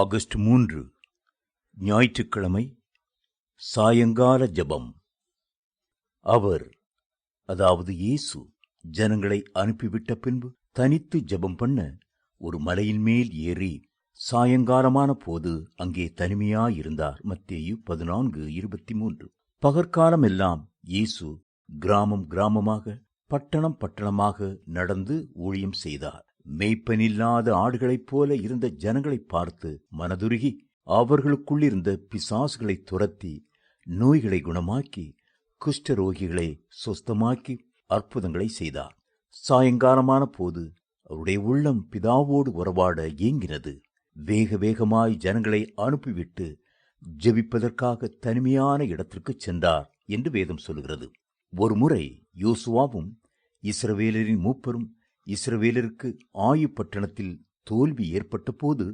August மூன்று ஞாயிற்றுக்கிழமை சாயங்கால ஜபம். அவர் அதாவது இயேசு ஜனங்களை அனுப்பிவிட்ட பின்பு தனித்து ஜெபம் பண்ண ஒரு மலையின் மேல் ஏறி சாயங்காலமான போது அங்கே தனிமையாயிருந்தார். மத்தேயு பதினான்கு இருபத்தி மூன்று பகற்காலம் எல்லாம் இயேசு கிராமம் கிராமமாக பட்டணம் பட்டணமாக நடந்து ஊழியம் செய்தார். மெய்ப்பனில்லாத ஆடுகளைப் போல இருந்த ஜனங்களை பார்த்து மனதுருகி அவர்களுக்குள்ளிருந்த பிசாசுகளை துரத்தி நோய்களை குணமாக்கி குஷ்டரோகிகளை சொஸ்தமாக்கி அற்புதங்களை செய்தார். சாயங்காலமான போது அவருடைய உள்ளம் பிதாவோடு உறவாட ஏங்கினது. வேக வேகமாய் ஜனங்களை அனுப்பிவிட்டு ஜெபிப்பதற்காக தனிமையான இடத்திற்குச் சென்றார் என்று வேதம் சொல்கிறது ஒரு முறை யோசுவாவும் இஸ்ரவேலரின் மூப்பரும் இஸ்ரவேலருக்கு ஆயு பட்டணத்தில் தோல்வி ஏற்பட்ட போது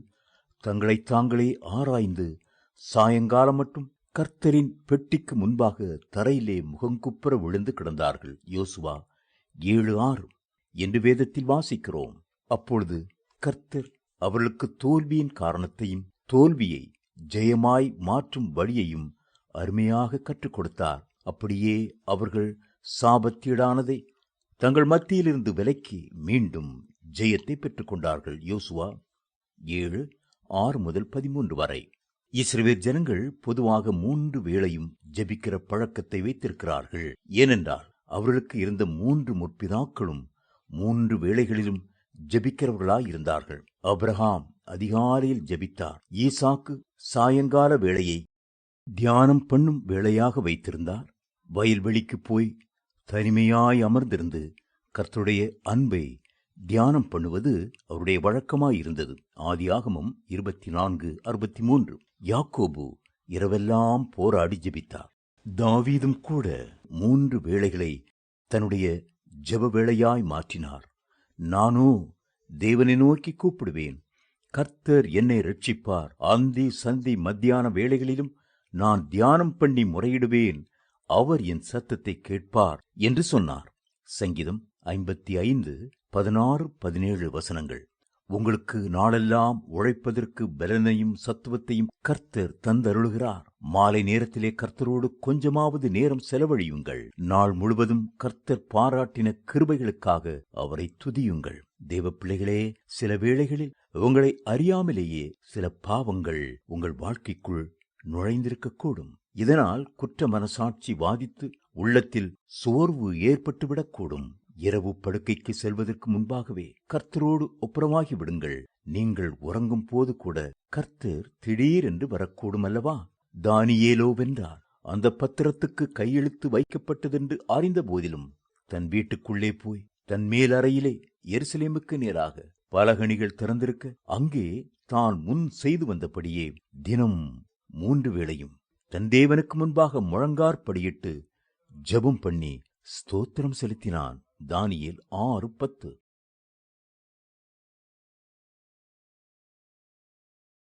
தங்களை தாங்களே ஆராய்ந்து சாயங்காலம் மட்டும் கர்த்தரின் பெட்டிக்கு முன்பாக தரையிலே முகங்குப்புற விழுந்து கிடந்தார்கள். யோசுவா ஏழு ஆறு என்று வேதத்தில் வாசிக்கிறோம். அப்பொழுது கர்த்தர் அவர்களுக்கு தோல்வியின் காரணத்தையும் தோல்வியை ஜெயமாய் மாற்றும் வழியையும் அருமையாக கற்றுக் கொடுத்தார். அப்படியே அவர்கள் சாபத்தீடானதை தங்கள் மத்தியிலிருந்து விலக்கி மீண்டும் ஜெயத்தை பெற்றுக்கொண்டார்கள். யோசுவா ஏழு ஆறு முதல் பதிமூன்று வரை. இஸ்ரேல் ஜனங்கள் பொதுவாக மூன்று வேளையும் ஜெபிக்கிற பழக்கத்தை வைத்திருக்கிறார்கள். ஏனென்றால் அவர்களுக்கு இருந்த மூன்று முற்பிதாக்களும் மூன்று வேளைகளிலும் ஜெபிக்கிறவர்களாயிருந்தார்கள் அப்ரஹாம் அதிகாலையில் ஜபித்தார். ஈசாக்கு சாயங்கால வேளையை தியானம் பண்ணும் வேளையாக வைத்திருந்தார். வயல்வெளிக்கு போய் தனிமையாய் அமர்ந்திருந்து கர்த்தருடைய அன்பை தியானம் பண்ணுவது அவருடைய வழக்கமாயிருந்தது. ஆதியாகமும் இருபத்தி நான்கு அறுபத்தி மூன்று யாக்கோபு இரவெல்லாம் போராடி ஜெபித்தார். தாவீதும் கூட மூன்று வேளைகளை தன்னுடைய ஜெப வேளையாய் மாற்றினார். நானோ தேவனை நோக்கி கூப்பிடுவேன். கர்த்தர் என்னை ரட்சிப்பார் அந்தி சந்தி மத்தியான வேளைகளிலும் நான் தியானம் பண்ணி முறையிடுவேன். அவர் என் சத்தத்தை கேட்பார் என்று சொன்னார். சங்கீதம் ஐம்பத்தி ஐந்து பதினாறு பதினேழு வசனங்கள். உங்களுக்கு நாளெல்லாம் உழைப்பதற்கு பலனையும் சத்துவத்தையும் கர்த்தர் தந்தருளுகிறார். மாலை நேரத்திலே கர்த்தரோடு கொஞ்சமாவது நேரம் செலவழியுங்கள். நாள் முழுவதும் கர்த்தர் பாராட்டின கிருபைகளுக்காக அவரை துதியுங்கள். தேவ பிள்ளைகளே சில வேளைகளில் உங்களை அறியாமலேயே சில பாவங்கள் உங்கள் வாழ்க்கைக்குள் நுழைந்திருக்கக்கூடும். இதனால் குற்ற மனசாட்சி வாதித்து உள்ளத்தில் சோர்வு ஏற்பட்டுவிடக்கூடும். இரவு படுக்கைக்கு செல்வதற்கு முன்பாகவே கர்த்தரோடு ஒப்புரமாகி விடுங்கள். நீங்கள் உறங்கும் போது கூட கர்த்தர் திடீரென்று வரக்கூடும் அல்லவா? தானியேலோ வென்றார் அந்த பத்திரத்துக்கு கையெழுத்து வைக்கப்பட்டதென்று அறிந்த போதிலும் தன் வீட்டுக்குள்ளே போய் தன் மேலறையிலே எருசலேமுக்கு நேராக பலகணிகள் திறந்திருக்க அங்கே தான் முன் செய்து வந்தபடியே தினம் மூன்று வேளையும் தன் தேவனுக்கு முன்பாக முழங்கார்படியிட்டு ஜபம் பண்ணி ஸ்தோத்திரம் செலுத்தினான். தானியேல் ஆறு பத்து.